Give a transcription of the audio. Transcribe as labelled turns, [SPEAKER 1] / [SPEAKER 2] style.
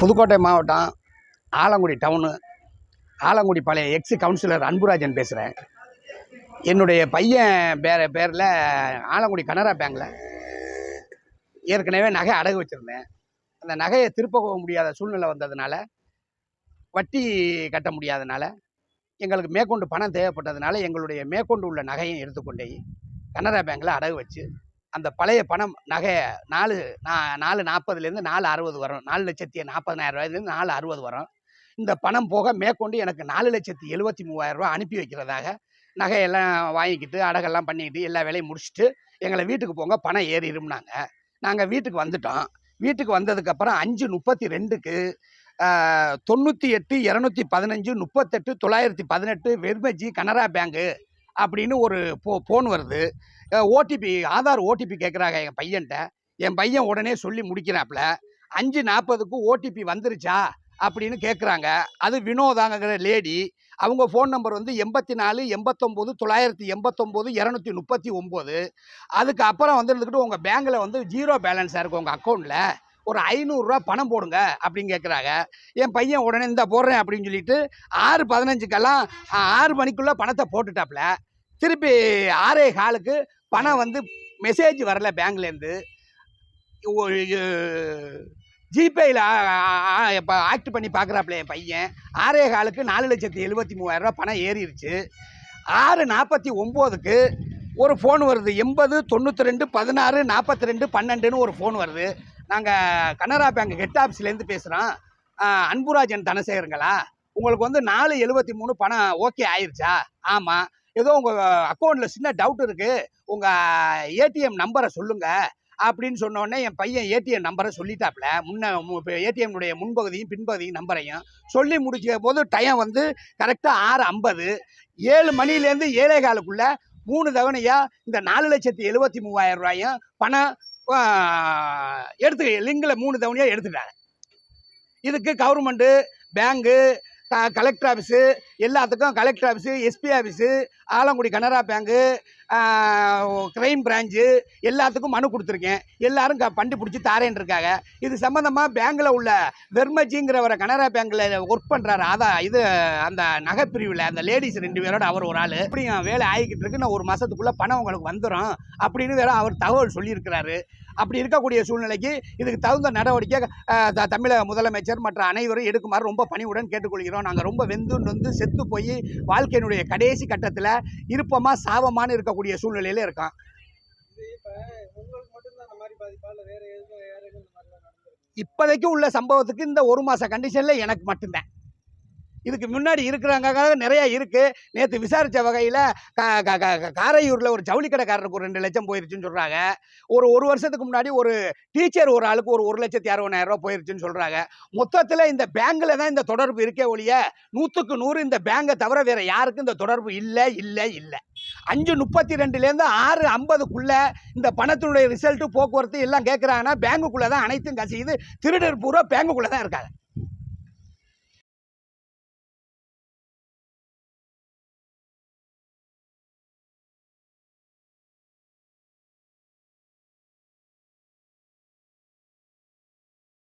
[SPEAKER 1] புதுக்கோட்டை மாவட்டம் ஆலங்குடி டவுனு. ஆலங்குடி பழைய X councillor Anburajan பேசுகிறேன் என்னுடைய பையன் பேர பேரில் ஆலங்குடி கனரா பேங்கில் ஏற்கனவே நகை அடகு வச்சுருந்தேன். அந்த நகையை திருப்ப முடியாத சூழ்நிலை வந்ததுனால வட்டி கட்ட முடியாதனால எங்களுக்கு மேற்கொண்டு பணம் தேவைப்பட்டதுனால எங்களுடைய மேற்கொண்டு உள்ள நகையும் எடுத்துக்கொண்டே கனரா பேங்கில் அடகு வச்சு அந்த பழைய பணம் நகை நாலு நா- நாலு நாற்பதுலேருந்து நாலு அறுபது வரும். நாலு லட்சத்தி நாற்பதனாயிரம் ரூபாயிலேருந்து நாலு அறுபது வரும். இந்த பணம் போக மேற்கொண்டு எனக்கு நாலு லட்சத்தி எழுபத்தி மூவாயிரரூபா அனுப்பி வைக்கிறதாக நகையெல்லாம் வாங்கிக்கிட்டு அடகெல்லாம் பண்ணிக்கிட்டு எல்லா வேலையும் முடிச்சுட்டு எங்களை வீட்டுக்கு போங்க பணம் ஏறிடும்னாங்க. நாங்கள் வீட்டுக்கு வந்துட்டோம். வீட்டுக்கு வந்ததுக்கப்புறம் அஞ்சு முப்பத்தி ரெண்டுக்கு தொண்ணூற்றி எட்டு இரநூத்தி பதினஞ்சு முப்பத்தெட்டு தொள்ளாயிரத்தி பதினெட்டு வெர்மஜி கனரா பேங்கு அப்படின்னு ஒரு ஃபோ ஃபோன் வருது. ஓடிபி ஆதார் ஓடிபி கேட்குறாங்க என் பையன்கிட்ட என் பையன் உடனே சொல்லி முடிக்கிறாப்புல. அஞ்சு நாற்பதுக்கு ஓடிபி வந்துருச்சா? அப்படின்னு கேட்குறாங்க அது வினோதாங்கிற லேடி. அவங்க ஃபோன் நம்பர் வந்து எண்பத்தி நாலு எண்பத்தொம்போது தொள்ளாயிரத்தி எண்பத்தொம்போது இரநூத்தி முப்பத்தி ஒம்பது. அதுக்கு அப்புறம் வந்து இருந்துக்கிட்டு உங்கள் பேங்கில் வந்து ஜீரோ பேலன்ஸாக இருக்கும் உங்கள் அக்கௌண்ட்டில் ஒரு ஐநூறுரூவா பணம் போடுங்க அப்படின்னு கேட்குறாங்க என் பையன் உடனே இந்த போடுறேன் அப்படின்னு சொல்லிட்டு ஆறு பதினஞ்சுக்கெல்லாம் ஆறு மணிக்குள்ளே பணத்தை போட்டுட்டாப்புல. திருப்பி ஆறே காலுக்கு பணம் வந்து மெசேஜ் வரல பேங்க்லேருந்து. ஜிபேயில் இப்போ ஆக்ட் பண்ணி பார்க்குறாப்புல என் பையன். ஆறே காலுக்கு நாலு லட்சத்தி எழுபத்தி மூவாயிரரூவா பணம் ஏறிடுச்சு ஆறு நாற்பத்தி ஒம்போதுக்கு ஒரு ஃபோன் வருது. எண்பது தொண்ணூற்றி ரெண்டு பதினாறு நாற்பத்தி ரெண்டு பன்னெண்டுன்னு ஒரு ஃபோன் வருது. நாங்கள் கனரா பேங்க் ஹெட் ஆஃபீஸ்லேருந்து பேசுகிறோம் அன்புராஜன் தனசேகருங்களா? உங்களுக்கு வந்து நாலு எழுபத்தி மூணு பணம் ஓகே ஆயிருச்சா? ஆமாம் ஏதோ உங்கள் அக்கௌண்ட்டில் சின்ன டவுட் இருக்குது உங்கள் ஏடிஎம் நம்பரை சொல்லுங்கள் அப்படின்னு சொன்னோடனே என் பையன் ஏடிஎம் நம்பரை சொல்லிட்டாப்புல முன்ன ஏடிஎம்னுடைய முன்பகுதியும் பின்பகுதியும் நம்பரையும் சொல்லி முடிச்ச போது டைம் வந்து கரெக்டாக ஆறு ஐம்பது. ஏழு மணிலேருந்து ஏழே காலுக்குள்ளே மூணு தவணையாக இந்த நாலு லட்சத்தி எழுபத்தி மூவாயிரம் ரூபாயும் பணம் எடுத்து லிங்கில் மூணு தவணையாக எடுத்துட்டாங்க. இதுக்கு கவர்மெண்ட்டு பேங்கு க கலெக்டர் ஆஃபீஸு எல்லாத்துக்கும் collector office SP office Alangudi Canara bank crime branch எல்லாத்துக்கும் மனு கொடுத்துருக்கேன். எல்லாரும் க பண்டி பிடிச்சி தாரேன் இருக்காங்க. இது சம்மந்தமாக பேங்கில் உள்ள வெர்மஜிங்கிறவரை கனரா பேங்கில் ஒர்க் பண்ணுறாரு அதான் இது அந்த நகைப்பிரிவில் அந்த லேடிஸ் ரெண்டு பேரோட அவர் ஒரு ஆள். இப்படி வேலை ஆகிக்கிட்டு இருக்கு. நான் ஒரு மாதத்துக்குள்ளே பணம் உங்களுக்கு வந்துடும் அப்படின்னு வேற அவர் தகவல் சொல்லியிருக்கிறாரு. அப்படி இருக்கக்கூடிய சூழ்நிலைக்கு இதுக்கு தகுந்த நடவடிக்கை த- தமிழக முதலமைச்சர் மற்ற அனைவரும் எடுக்குமாறு ரொம்ப பணிவுடன் கேட்டுக்கொள்கிறோம். நாங்கள் ரொம்ப வெந்து நொந்து செத்து போய் வாழ்க்கையினுடைய கடைசி கட்டத்தில் இருப்பமா சாபமானு இருக்கக்கூடிய சூழ்நிலையில
[SPEAKER 2] இருக்கான்.
[SPEAKER 1] இப்போதைக்கு உள்ள சம்பவத்துக்கு இந்த ஒரு மாத கண்டிஷனில் எனக்கு மட்டும்தான். இதுக்கு முன்னாடி இருக்கிறாங்க நிறைய இருக்குது நேற்று விசாரித்த வகையில் காரையூரில் ஒரு ஜவுளி கடைக்காரருக்கு ஒரு ரெண்டு லட்சம் போயிருச்சுன்னு சொல்கிறாங்க ஒரு ஒரு வருஷத்துக்கு முன்னாடி ஒரு டீச்சர் ஒரு ஆளுக்கு ஒரு ஒரு லட்சத்தி அறுபதாயிரம் ரூபா போயிருச்சுன்னு சொல்கிறாங்க மொத்தத்தில் இந்த பேங்கில் தான் இந்த தொடர்பு இருக்கே ஒழிய நூற்றுக்கு நூறு இந்த பேங்கை தவிர வேறு யாருக்கும் இந்த தொடர்பு இல்லை இல்லை இல்லை. அஞ்சு முப்பத்தி ரெண்டுலேருந்து ஆறு ஐம்பதுக்குள்ளே இந்த பணத்தினுடைய ரிசல்ட்டு போக்குவரத்து எல்லாம் கேட்குறாங்கன்னா பேங்குக்குள்ளே தான் அனைத்தும் கசியுது. திருடர் பூரா பேங்குக்குள்ளே தான் இருக்காங்க.